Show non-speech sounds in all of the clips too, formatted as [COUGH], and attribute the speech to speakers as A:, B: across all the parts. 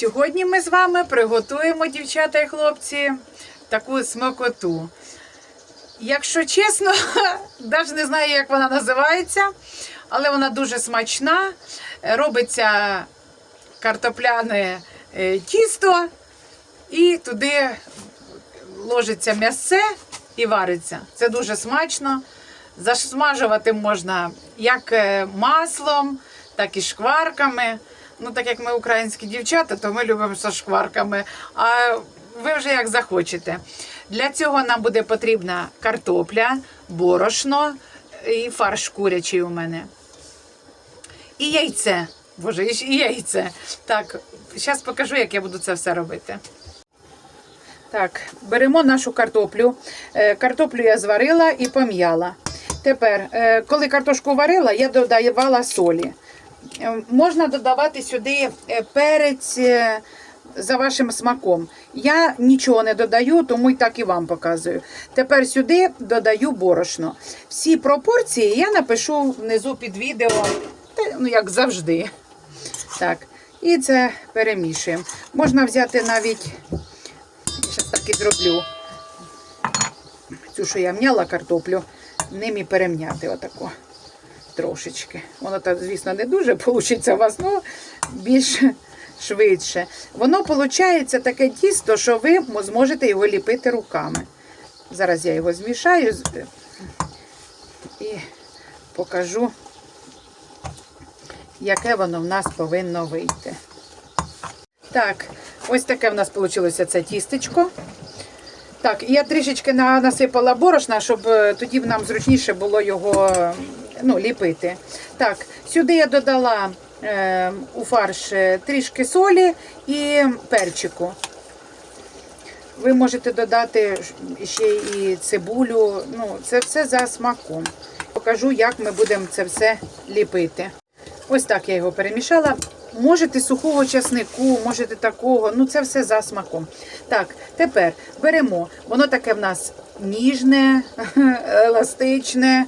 A: Сьогодні ми з вами приготуємо, дівчата і хлопці, таку смакоту. Якщо чесно, [LAUGHS] навіть не знаю, як вона називається, але вона дуже смачна. Робиться картопляне е, тісто, і туди ложиться м'ясце і вариться. Це дуже смачно. Засмажувати можна як е, маслом, так і шкварками. Ну, так як ми українські дівчата, то ми любимо зі шкварками. А ви вже як захочете. Для цього нам буде потрібна картопля, борошно і фарш курячий у мене. І яйце. Боже, і яйце. Так, зараз покажу, як я буду це все робити. Так, беремо нашу картоплю. Е, Картоплю я зварила і пом'яла. Тепер, е, коли картошку варила, я додавала солі. Е, Можна додавати сюди е, перець е, за вашим смаком. Я нічого не додаю, тому і так і вам показую. Тепер сюди додаю борошно. Всі пропорції я напишу внизу під відео, ну як завжди. Так, і це перемішуємо. Можна взяти навіть, зараз так і зроблю. Цю, що я м'яла картоплю, ним і перемняти отако трошечки. Воно так, звісно, не дуже вийде у вас, ну більш швидше. Воно виходить таке тісто, що ви зможете його ліпити руками. Зараз я його змішаю і покажу, яке воно в нас повинно вийти. Так, ось таке в нас вийшло це тістечко. Так, я трішечки насипала борошна, щоб е, тоді нам зручніше було його ну, ліпити. Так, сюди я додала е, у фарш е, трішки солі і перчику. Ви можете додати ще і цибулю. Ну, це все за смаком. Покажу, як ми будемо це все ліпити. Ось так я його перемішала. Можете сухого часнику, можете такого, ну це все за смаком. Так, тепер беремо. Воно таке в нас ніжне, [LAUGHS] еластичне,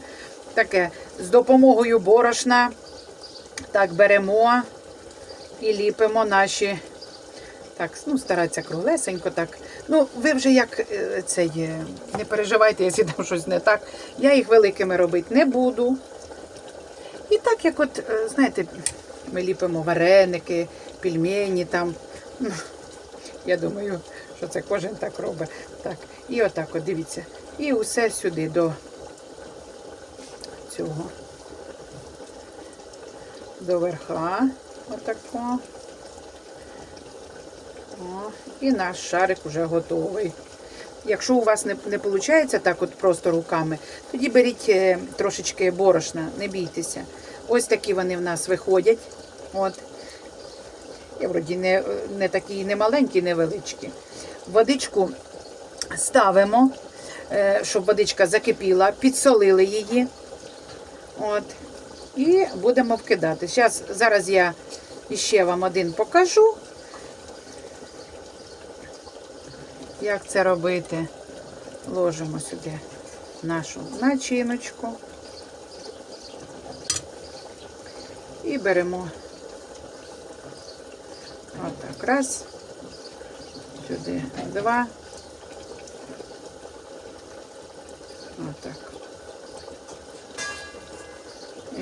A: таке з допомогою борошна. Так, беремо і ліпимо наші. Так, ну, старатися круглесенько, так. Ну, ви вже як е, це є, не переживайте, якщо там щось не так. Я їх великими робити не буду. І так, як от, е, знаєте, ми ліпимо вареники, пельмені там. [LAUGHS] Я думаю, що це кожен так робить. Так, і отак, от дивіться. І усе сюди до цього. До верха. Отако. О, і наш шарик вже готовий. Якщо у вас не, не виходить так от просто руками, тоді беріть е, трошечки борошна, не бійтеся. Ось такі вони в нас виходять. От. Я вроді не, не такі не маленькі, невеличкі. Водичку ставимо, е, щоб водичка закипіла, підсолили її. От. І будемо вкидати. Зараз, зараз я ще вам один покажу. Як це робити? Ложимо сюди нашу начиночку і беремо отак. Раз, сюди два. Отак.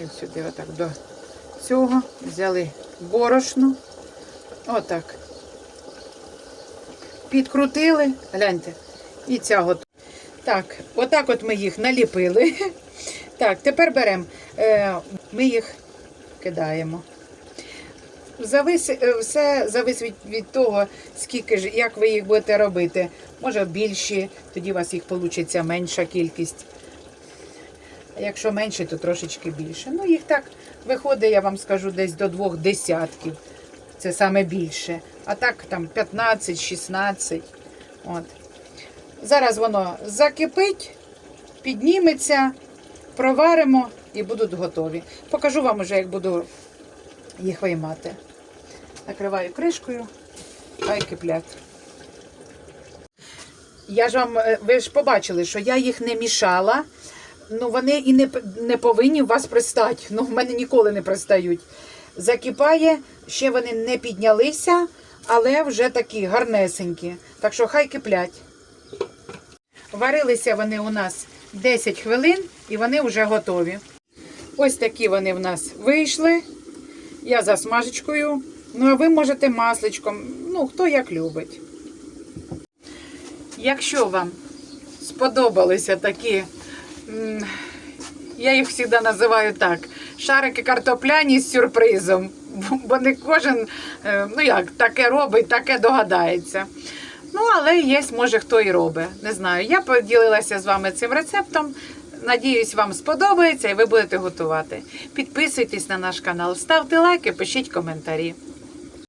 A: І сюди отак до цього взяли борошно. Отак підкрутили, гляньте, і ця готова. Так, отак от ми їх наліпили. [LAUGHS] Так, тепер беремо, е, ми їх кидаємо. Завис, е, все зависить від, того, скільки ж, як ви їх будете робити. Може більші, тоді у вас їх вийде менша кількість. Якщо менше, то трошечки більше. Ну, їх так виходить, я вам скажу, десь до двох десятків. Це саме більше. А так там 15-16. От. Зараз воно закипить, підніметься, проваримо і будуть готові. Покажу вам уже, як буду їх виймати. Накриваю кришкою, хай киплять. Я ж вам, е, ви ж побачили, що я їх не мішала. Ну, вони і не, не повинні вас пристати. Ну, в мене ніколи не пристають. Закипає, ще вони не піднялися, але вже такі гарнесенькі. Так що хай киплять. Варилися вони у нас 10 хвилин і вони вже готові. Ось такі вони в нас вийшли. Я за смажечкою. Ну, а ви можете масличком. Ну, хто як любить. Якщо вам сподобалися такі, я їх завжди називаю так: шарики картопляні з сюрпризом. Бо- не кожен, е, ну як, таке робить, таке догадається. Ну, але є, може, хто і робить. Не знаю. Я поділилася з вами цим рецептом. Надіюсь, вам сподобається і ви будете готувати. Підписуйтесь на наш канал, ставте лайки, пишіть коментарі.